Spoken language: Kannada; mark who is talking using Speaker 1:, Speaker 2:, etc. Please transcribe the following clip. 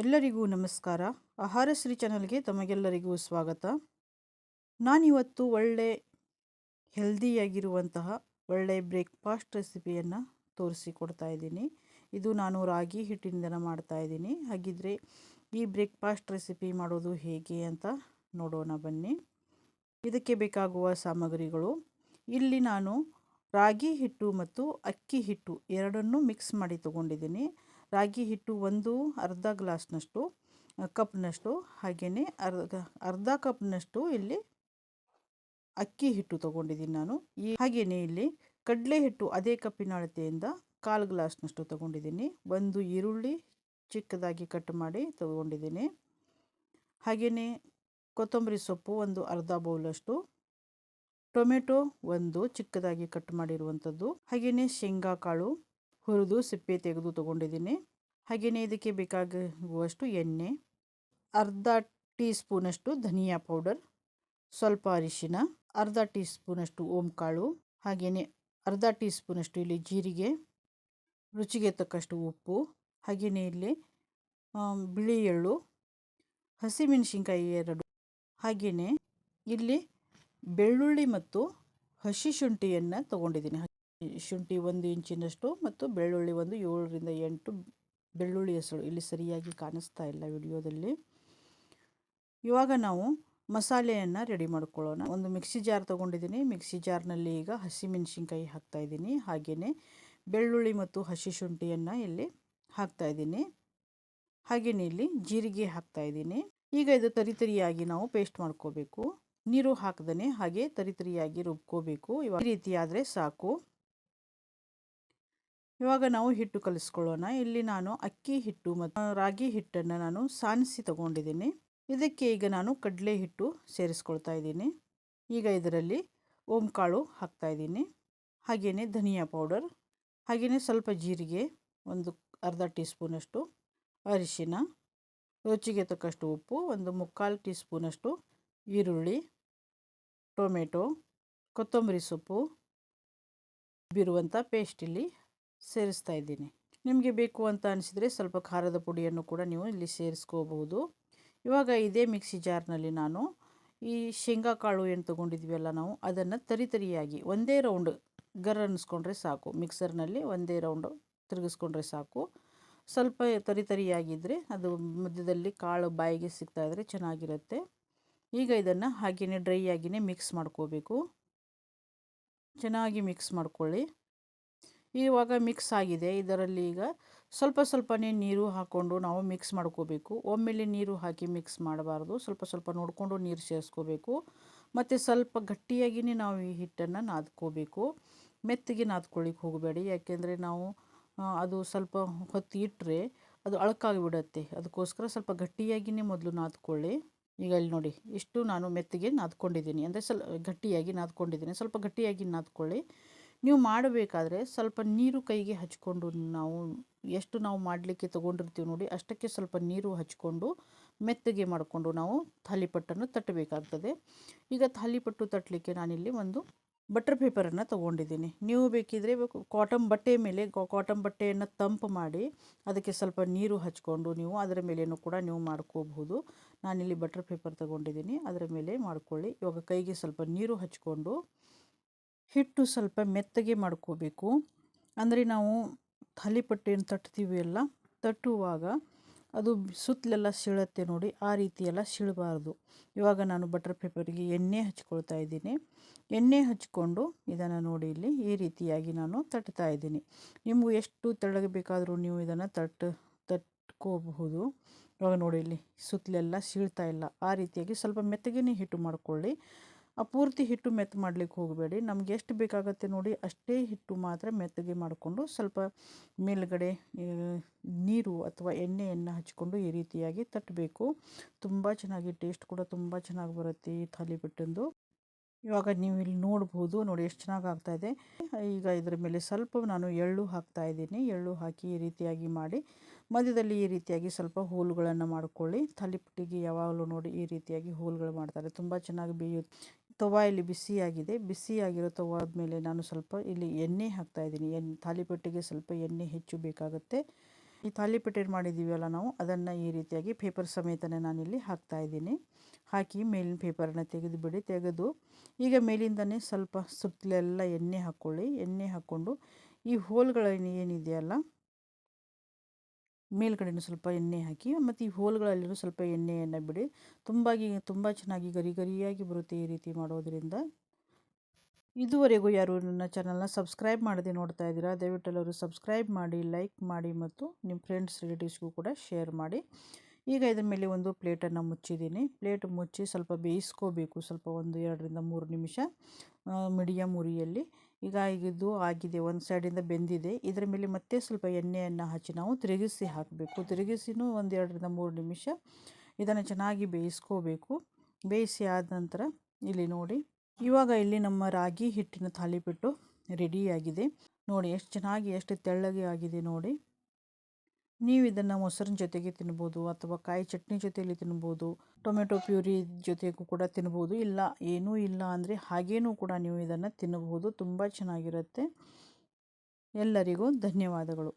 Speaker 1: ಎಲ್ಲರಿಗೂ ನಮಸ್ಕಾರ. ಆಹಾರ ಶ್ರೀ ಚಾನಲ್ಗೆ ತಮಗೆಲ್ಲರಿಗೂ ಸ್ವಾಗತ. ನಾನಿವತ್ತು ಒಳ್ಳೆ, ಹೆಲ್ದಿಯಾಗಿರುವಂತಹ ಒಳ್ಳೆ ಬ್ರೇಕ್ಫಾಸ್ಟ್ ರೆಸಿಪಿಯನ್ನು ತೋರಿಸಿಕೊಡ್ತಾ ಇದ್ದೀನಿ. ಇದು ನಾನು ರಾಗಿ ಹಿಟ್ಟಿನಿಂದ ಮಾಡ್ತಾ ಇದ್ದೀನಿ. ಹಾಗಿದ್ರೆ ಈ ಬ್ರೇಕ್ಫಾಸ್ಟ್ ರೆಸಿಪಿ ಮಾಡೋದು ಹೇಗೆ ಅಂತ ನೋಡೋಣ ಬನ್ನಿ. ಇದಕ್ಕೆ ಬೇಕಾಗುವ ಸಾಮಗ್ರಿಗಳು. ಇಲ್ಲಿ ನಾನು ರಾಗಿ ಹಿಟ್ಟು ಮತ್ತು ಅಕ್ಕಿ ಹಿಟ್ಟು ಎರಡನ್ನೂ ಮಿಕ್ಸ್ ಮಾಡಿ ತಗೊಂಡಿದ್ದೀನಿ. ರಾಗಿ ಹಿಟ್ಟು ಒಂದು, ಅರ್ಧ ಗ್ಲಾಸ್ನಷ್ಟು, ಕಪ್ನಷ್ಟು ಹಾಗೆಯೇ ಅರ್ಧ ಅರ್ಧ ಕಪ್ನಷ್ಟು ಇಲ್ಲಿ ಅಕ್ಕಿ ಹಿಟ್ಟು ತಗೊಂಡಿದ್ದೀನಿ ನಾನು. ಈ ಹಾಗೆಯೇ ಇಲ್ಲಿ ಕಡಲೆ ಹಿಟ್ಟು ಅದೇ ಕಪ್ಪಿನ ಅಳತೆಯಿಂದ ಕಾಲು ಗ್ಲಾಸ್ನಷ್ಟು ತೊಗೊಂಡಿದ್ದೀನಿ. ಒಂದು ಈರುಳ್ಳಿ ಚಿಕ್ಕದಾಗಿ ಕಟ್ ಮಾಡಿ ತೊಗೊಂಡಿದ್ದೀನಿ. ಹಾಗೆಯೇ ಕೊತ್ತಂಬರಿ ಸೊಪ್ಪು ಒಂದು ಅರ್ಧ ಬೌಲಷ್ಟು, ಟೊಮೆಟೊ ಒಂದು ಚಿಕ್ಕದಾಗಿ ಕಟ್ ಮಾಡಿರುವಂಥದ್ದು. ಹಾಗೆಯೇ ಶೇಂಗಾ ಕಾಳು ಹುರಿದು ಸಿಪ್ಪೆ ತೆಗೆದು ತೊಗೊಂಡಿದ್ದೀನಿ. ಹಾಗೆಯೇ ಇದಕ್ಕೆ ಬೇಕಾಗುವಷ್ಟು ಎಣ್ಣೆ, ಅರ್ಧ ಟೀ ಸ್ಪೂನಷ್ಟು ಧನಿಯಾ ಪೌಡರ್, ಸ್ವಲ್ಪ ಅರಿಶಿನ, ಅರ್ಧ ಟೀ ಸ್ಪೂನಷ್ಟು ಓಂಕಾಳು ಹಾಗೆಯೇ ಅರ್ಧ ಟೀ ಸ್ಪೂನಷ್ಟು ಇಲ್ಲಿ ಜೀರಿಗೆ, ರುಚಿಗೆ ತಕ್ಕಷ್ಟು ಉಪ್ಪು ಹಾಗೆಯೇ ಇಲ್ಲಿ ಬಿಳಿ ಎಳ್ಳು, ಹಸಿಮೆಣಸಿನ್ಕಾಯಿ ಎರಡು ಹಾಗೆಯೇ ಇಲ್ಲಿ ಬೆಳ್ಳುಳ್ಳಿ ಮತ್ತು ಹಸಿ ಶುಂಠಿಯನ್ನು ತೊಗೊಂಡಿದ್ದೀನಿ. ಶುಂಠಿ ಒಂದು ಇಂಚಿನಷ್ಟು ಮತ್ತು ಬೆಳ್ಳುಳ್ಳಿ ಒಂದು ಏಳರಿಂದ ಎಂಟು ಬೆಳ್ಳುಳ್ಳಿ ಹೆಸರು. ಇಲ್ಲಿ ಸರಿಯಾಗಿ ಕಾಣಿಸ್ತಾ ಇಲ್ಲ ವಿಡಿಯೋದಲ್ಲಿ. ಇವಾಗ ನಾವು ಮಸಾಲೆಯನ್ನು ರೆಡಿ ಮಾಡ್ಕೊಳ್ಳೋಣ. ಒಂದು ಮಿಕ್ಸಿ ಜಾರ್ ತೊಗೊಂಡಿದ್ದೀನಿ. ಮಿಕ್ಸಿ ಜಾರ್ನಲ್ಲಿ ಈಗ ಹಸಿಮೆಣಸಿನ್ಕಾಯಿ ಹಾಕ್ತಾಯಿದ್ದೀನಿ ಹಾಗೆಯೇ ಬೆಳ್ಳುಳ್ಳಿ ಮತ್ತು ಹಸಿ ಶುಂಠಿಯನ್ನು ಇಲ್ಲಿ ಹಾಕ್ತಾಯಿದ್ದೀನಿ ಹಾಗೆಯೇ ಇಲ್ಲಿ ಜೀರಿಗೆ ಹಾಕ್ತಾಯಿದ್ದೀನಿ ಈಗ ಇದು ತರಿತರಿಯಾಗಿ ನಾವು ಪೇಸ್ಟ್ ಮಾಡ್ಕೋಬೇಕು. ನೀರು ಹಾಕ್ದೇ ಹಾಗೆ ತರಿತರಿಯಾಗಿ ರುಬ್ಕೋಬೇಕು. ಇವಾಗ ಈ ರೀತಿ ಆದರೆ ಸಾಕು. ಇವಾಗ ನಾವು ಹಿಟ್ಟು ಕಲಿಸ್ಕೊಳ್ಳೋಣ. ಇಲ್ಲಿ ನಾನು ಅಕ್ಕಿ ಹಿಟ್ಟು ಮತ್ತು ರಾಗಿ ಹಿಟ್ಟನ್ನು ನಾನು ಸಾನಿಸಿ ತಗೊಂಡಿದ್ದೀನಿ. ಇದಕ್ಕೆ ಈಗ ನಾನು ಕಡಲೆ ಹಿಟ್ಟು ಸೇರಿಸ್ಕೊಳ್ತಾ ಇದ್ದೀನಿ. ಈಗ ಇದರಲ್ಲಿ ಓಂಕಾಳು ಹಾಕ್ತಾ ಇದ್ದೀನಿ. ಹಾಗೆಯೇ ಧನಿಯಾ ಪೌಡರ್ ಹಾಗೆಯೇ ಸ್ವಲ್ಪ ಜೀರಿಗೆ, ಒಂದು ಅರ್ಧ ಟೀ ಸ್ಪೂನಷ್ಟು ಅರಿಶಿನ, ರುಚಿಗೆ ತಕ್ಕಷ್ಟು ಉಪ್ಪು, ಒಂದು ಮುಕ್ಕಾಲು ಟೀ ಸ್ಪೂನಷ್ಟು ಈರುಳ್ಳಿ, ಟೊಮೆಟೊ, ಕೊತ್ತಂಬರಿ ಸೊಪ್ಪು ಬಿರುವಂಥ ಪೇಸ್ಟ್ ಇಲ್ಲಿ ಸೇರಿಸ್ತಾ ಇದ್ದೀನಿ. ನಿಮಗೆ ಬೇಕು ಅಂತ ಅನಿಸಿದರೆ ಸ್ವಲ್ಪ ಖಾರದ ಪುಡಿಯನ್ನು ಕೂಡ ನೀವು ಇಲ್ಲಿ ಸೇರಿಸ್ಕೋಬಹುದು. ಇವಾಗ ಇದೇ ಮಿಕ್ಸಿ ಜಾರ್ನಲ್ಲಿ ನಾನು ಈ ಶೇಂಗಾ ಕಾಳು ಏನು ತೊಗೊಂಡಿದ್ವಲ್ಲ ನಾವು, ಅದನ್ನು ತರಿತರಿಯಾಗಿ ಒಂದೇ ರೌಂಡ್ ಗರ್ ಅನ್ನಿಸ್ಕೊಂಡ್ರೆ ಸಾಕು. ಮಿಕ್ಸರ್ನಲ್ಲಿ ಒಂದೇ ರೌಂಡು ತಿರುಗಿಸ್ಕೊಂಡ್ರೆ ಸಾಕು. ಸ್ವಲ್ಪ ತರಿ ತರಿಯಾಗಿದ್ದರೆ ಅದು ಮಧ್ಯದಲ್ಲಿ ಕಾಳು ಬಾಯಿಗೆ ಸಿಗ್ತಾಯಿದ್ರೆ ಚೆನ್ನಾಗಿರುತ್ತೆ. ಈಗ ಇದನ್ನು ಹಾಗೆಯೇ ಡ್ರೈ ಆಗಿಯೇ ಮಿಕ್ಸ್ ಮಾಡ್ಕೋಬೇಕು. ಚೆನ್ನಾಗಿ ಮಿಕ್ಸ್ ಮಾಡ್ಕೊಳ್ಳಿ. ಇವಾಗ ಮಿಕ್ಸ್ ಆಗಿದೆ. ಇದರಲ್ಲಿ ಈಗ ಸ್ವಲ್ಪ ಸ್ವಲ್ಪನೇ ನೀರು ಹಾಕ್ಕೊಂಡು ನಾವು ಮಿಕ್ಸ್ ಮಾಡ್ಕೋಬೇಕು. ಒಮ್ಮೆಲೆ ನೀರು ಹಾಕಿ ಮಿಕ್ಸ್ ಮಾಡಬಾರ್ದು. ಸ್ವಲ್ಪ ಸ್ವಲ್ಪ ನೋಡಿಕೊಂಡು ನೀರು ಸೇರಿಸ್ಕೋಬೇಕು. ಮತ್ತು ಸ್ವಲ್ಪ ಗಟ್ಟಿಯಾಗಿಯೇ ನಾವು ಈ ಹಿಟ್ಟನ್ನು ನಾದ್ಕೋಬೇಕು. ಮೆತ್ತಗೆ ನಾದ್ಕೊಳ್ಳಿಕ್ಕೆ ಹೋಗಬೇಡಿ. ಯಾಕೆಂದರೆ ನಾವು ಅದು ಸ್ವಲ್ಪ ಹೊತ್ತಿ ಇಟ್ಟರೆ ಅದು ಅಳಕಾಗಿಬಿಡತ್ತೆ. ಅದಕ್ಕೋಸ್ಕರ ಸ್ವಲ್ಪ ಗಟ್ಟಿಯಾಗಿಯೇ ಮೊದಲು ನಾದ್ಕೊಳ್ಳಿ. ಈಗ ಇಲ್ಲಿ ನೋಡಿ, ಇಷ್ಟು ನಾನು ಮೆತ್ತಗೆ ನಾದ್ಕೊಂಡಿದ್ದೀನಿ. ಅಂದರೆ ಸ್ವಲ್ಪ ಗಟ್ಟಿಯಾಗಿ ನಾದ್ಕೊಂಡಿದ್ದೀನಿ. ಸ್ವಲ್ಪ ಗಟ್ಟಿಯಾಗಿ ನಾದ್ಕೊಳ್ಳಿ. ನೀವು ಮಾಡಬೇಕಾದ್ರೆ ಸ್ವಲ್ಪ ನೀರು ಕೈಗೆ ಹಚ್ಕೊಂಡು ನಾವು ಎಷ್ಟು ನಾವು ಮಾಡಲಿಕ್ಕೆ ತೊಗೊಂಡಿರ್ತೀವಿ ನೋಡಿ, ಅಷ್ಟಕ್ಕೆ ಸ್ವಲ್ಪ ನೀರು ಹಚ್ಕೊಂಡು ಮೆತ್ತಗೆ ಮಾಡಿಕೊಂಡು ನಾವು ಥಾಲಿಪಟ್ಟನ್ನು ತಟ್ಟಬೇಕಾಗ್ತದೆ. ಈಗ ಥಾಲಿಪಟ್ಟು ತಟ್ಟಲಿಕ್ಕೆ ನಾನಿಲ್ಲಿ ಒಂದು ಬಟರ್ ಪೇಪರನ್ನು ತೊಗೊಂಡಿದ್ದೀನಿ. ನೀವು ಬೇಕಿದ್ರೆ ಕಾಟನ್ ಬಟ್ಟೆ ಮೇಲೆ, ಕಾಟನ್ ಬಟ್ಟೆಯನ್ನು ತಂಪು ಮಾಡಿ ಅದಕ್ಕೆ ಸ್ವಲ್ಪ ನೀರು ಹಚ್ಕೊಂಡು ನೀವು ಅದರ ಮೇಲೇನೂ ಕೂಡ ನೀವು ಮಾಡ್ಕೋಬಹುದು. ನಾನಿಲ್ಲಿ ಬಟರ್ ಪೇಪರ್ ತೊಗೊಂಡಿದ್ದೀನಿ, ಅದರ ಮೇಲೆ ಮಾಡ್ಕೊಳ್ಳಿ. ಇವಾಗ ಕೈಗೆ ಸ್ವಲ್ಪ ನೀರು ಹಚ್ಕೊಂಡು ಹಿಟ್ಟು ಸ್ವಲ್ಪ ಮೆತ್ತಗೆ ಮಾಡ್ಕೋಬೇಕು. ಅಂದರೆ ನಾವು ಥಾಲಿಪಟ್ಟೆಯನ್ನು ತಟ್ತೀವಿ ಅಲ್ಲ, ತಟ್ಟುವಾಗ ಅದು ಸುತ್ತಲೆಲ್ಲ ಸೀಳತ್ತೆ ನೋಡಿ, ಆ ರೀತಿ ಎಲ್ಲ ಸೀಳಬಾರ್ದು. ಇವಾಗ ನಾನು ಬಟರ್ ಪೇಪರಿಗೆ ಎಣ್ಣೆ ಹಚ್ಕೊಳ್ತಾ ಇದ್ದೀನಿ. ಎಣ್ಣೆ ಹಚ್ಕೊಂಡು ಇದನ್ನು ನೋಡಿ ಇಲ್ಲಿ ಈ ರೀತಿಯಾಗಿ ನಾನು ತಟ್ತಾ ಇದ್ದೀನಿ. ನಿಮಗೂ ಎಷ್ಟು ಬೇಕಾದರೂ ನೀವು ಇದನ್ನು ತಟ್ಟು, ತಟ್ಕೋಬಹುದು. ಇವಾಗ ನೋಡಿ ಇಲ್ಲಿ ಸುತ್ತಲೆಲ್ಲ ಸೀಳ್ತಾ ಇಲ್ಲ. ಆ ರೀತಿಯಾಗಿ ಸ್ವಲ್ಪ ಮೆತ್ತಗೆ ಹಿಟ್ಟು ಮಾಡ್ಕೊಳ್ಳಿ. ಪೂರ್ತಿ ಹಿಟ್ಟು ಮೆತ್ತ ಮಾಡಲಿಕ್ಕೆ ಹೋಗಬೇಡಿ. ನಮ್ಗೆ ಎಷ್ಟು ಬೇಕಾಗತ್ತೆ ನೋಡಿ, ಅಷ್ಟೇ ಹಿಟ್ಟು ಮಾತ್ರ ಮೆತ್ತಗೆ ಮಾಡಿಕೊಂಡು ಸ್ವಲ್ಪ ಮೇಲುಗಡೆ ನೀರು ಅಥವಾ ಎಣ್ಣೆಯನ್ನು ಹಚ್ಕೊಂಡು ಈ ರೀತಿಯಾಗಿ ತಟ್ಟಬೇಕು ತುಂಬ ಚೆನ್ನಾಗಿ ಟೇಸ್ಟ್ ಕೂಡ ತುಂಬ ಚೆನ್ನಾಗಿ ಬರುತ್ತೆ ಈ ಥಾಲಿಪಟ್ಟಂದು ಇವಾಗ ನೀವು ಇಲ್ಲಿ ನೋಡ್ಬೋದು, ನೋಡಿ ಎಷ್ಟು ಚೆನ್ನಾಗಿ ಆಗ್ತಾಯಿದೆ ಈಗ ಇದರ ಮೇಲೆ ಸ್ವಲ್ಪ ನಾನು ಎಳ್ಳು ಹಾಕ್ತಾ ಇದ್ದೀನಿ. ಎಳ್ಳು ಹಾಕಿ ಈ ರೀತಿಯಾಗಿ ಮಾಡಿ, ಮಧ್ಯದಲ್ಲಿ ಈ ರೀತಿಯಾಗಿ ಸ್ವಲ್ಪ ಹೋಲುಗಳನ್ನು ಮಾಡ್ಕೊಳ್ಳಿ. ಥಾಲಿಪಟ್ಟಿಗೆ ಯಾವಾಗಲೂ ನೋಡಿ ಈ ರೀತಿಯಾಗಿ ಹೋಲ್ಗಳು ಮಾಡ್ತಾರೆ. ತುಂಬ ಚೆನ್ನಾಗಿ ಬೇಯುತ್ತೆ ತವಾ ಇಲ್ಲಿ ಬಿಸಿಯಾಗಿದೆ ಬಿಸಿಯಾಗಿರೋ ತವಾದ ಮೇಲೆ ನಾನು ಸ್ವಲ್ಪ ಇಲ್ಲಿ ಎಣ್ಣೆ ಹಾಕ್ತಾ ಇದ್ದೀನಿ. ಎಣ್ಣೆ ತಾಲಿಪಟ್ಟಿಗೆ ಸ್ವಲ್ಪ ಎಣ್ಣೆ ಹೆಚ್ಚು ಬೇಕಾಗುತ್ತೆ. ಈ ತಾಲಿಪಟ್ಟೆ ಮಾಡಿದ್ದೀವಲ್ಲ ನಾವು, ಅದನ್ನು ಈ ರೀತಿಯಾಗಿ ಪೇಪರ್ ಸಮೇತನೇ ನಾನಿಲ್ಲಿ ಹಾಕ್ತಾ ಇದ್ದೀನಿ. ಹಾಕಿ ಮೇಲಿನ ಪೇಪರನ್ನು ತೆಗೆದು ಬಿಡಿ, ತೆಗೆದು ಈಗ ಮೇಲಿಂದನೇ ಸ್ವಲ್ಪ ಸುತ್ತಲೆಲ್ಲ ಎಣ್ಣೆ ಹಾಕ್ಕೊಳ್ಳಿ ಎಣ್ಣೆ ಹಾಕ್ಕೊಂಡು ಈ ಹೋಲ್ಗಳೇನು ಏನಿದೆಯಲ್ಲ ಮೇಲ್ಗಡೆನೂ ಸ್ವಲ್ಪ ಎಣ್ಣೆ ಹಾಕಿ, ಮತ್ತು ಈ ಹೋಲ್ಗಳಲ್ಲಿನೂ ಸ್ವಲ್ಪ ಎಣ್ಣೆಯನ್ನು ಬಿಡಿ. ತುಂಬಾಗಿ, ತುಂಬ ಚೆನ್ನಾಗಿ ಗರಿ ಗರಿಯಾಗಿ ಬರುತ್ತೆ ಈ ರೀತಿ ಮಾಡೋದರಿಂದ. ಇದುವರೆಗೂ ಯಾರು ನನ್ನ ಚಾನಲ್ನ ಸಬ್ಸ್ಕ್ರೈಬ್ ಮಾಡದೆ ನೋಡ್ತಾ ಇದ್ದೀರಾ ದಯವಿಟ್ಟು ಎಲ್ಲರೂ ಸಬ್ಸ್ಕ್ರೈಬ್ ಮಾಡಿ ಲೈಕ್ ಮಾಡಿ ಮತ್ತು ನಿಮ್ಮ ಫ್ರೆಂಡ್ಸ್ ರಿಲೇಟಿವ್ಸ್ಗೂ ಕೂಡ ಶೇರ್ ಮಾಡಿ. ಈಗ ಇದ್ರ ಮೇಲೆ ಒಂದು ಪ್ಲೇಟನ್ನು ಮುಚ್ಚಿದ್ದೀನಿ. ಪ್ಲೇಟ್ ಮುಚ್ಚಿ ಸ್ವಲ್ಪ ಬೇಯಿಸ್ಕೋಬೇಕು, ಸ್ವಲ್ಪ ಒಂದು ಎರಡರಿಂದ ಮೂರು ನಿಮಿಷ ಮೀಡಿಯಮ್ ಉರಿಯಲ್ಲಿ. ಈಗ ಇದು ಆಗಿದೆ, ಒಂದು ಸೈಡಿಂದ ಬೆಂದಿದೆ. ಇದರ ಮೇಲೆ ಮತ್ತೆ ಸ್ವಲ್ಪ ಎಣ್ಣೆಯನ್ನು ಹಚ್ಚಿ ನಾವು ತಿರುಗಿಸಿ ಹಾಕಬೇಕು. ತಿರುಗಿಸಿನೂ ಒಂದು ಎರಡರಿಂದ ಮೂರು ನಿಮಿಷ ಇದನ್ನು ಚೆನ್ನಾಗಿ ಬೇಯಿಸ್ಕೋಬೇಕು. ಬೇಯಿಸಿ ಆದ ನಂತರ ಇಲ್ಲಿ ನೋಡಿ, ಇವಾಗ ಇಲ್ಲಿ ನಮ್ಮ ರಾಗಿ ಹಿಟ್ಟಿನ ಥಾಲಿಬಿಟ್ಟು ರೆಡಿಯಾಗಿದೆ ನೋಡಿ, ಎಷ್ಟು ಚೆನ್ನಾಗಿ, ಎಷ್ಟು ತೆಳ್ಳಗೆ ಆಗಿದೆ ನೋಡಿ. ನೀವು ಇದನ್ನು ಮೊಸರಿನ ಜೊತೆಗೆ ತಿನ್ಬೋದು ಅಥವಾ ಕಾಯಿ ಚಟ್ನಿ ಜೊತೆಯಲ್ಲಿ ತಿನ್ಬೋದು, ಟೊಮೆಟೊ ಪ್ಯೂರಿ ಜೊತೆಗೂ ಕೂಡ ತಿನ್ಬೋದು. ಇಲ್ಲ, ಏನೂ ಇಲ್ಲ ಅಂದರೆ ಹಾಗೇನೂ ಕೂಡ ನೀವು ಇದನ್ನು ತಿನ್ನಬಹುದು. ತುಂಬ ಚೆನ್ನಾಗಿರುತ್ತೆ. ಎಲ್ಲರಿಗೂ ಧನ್ಯವಾದಗಳು.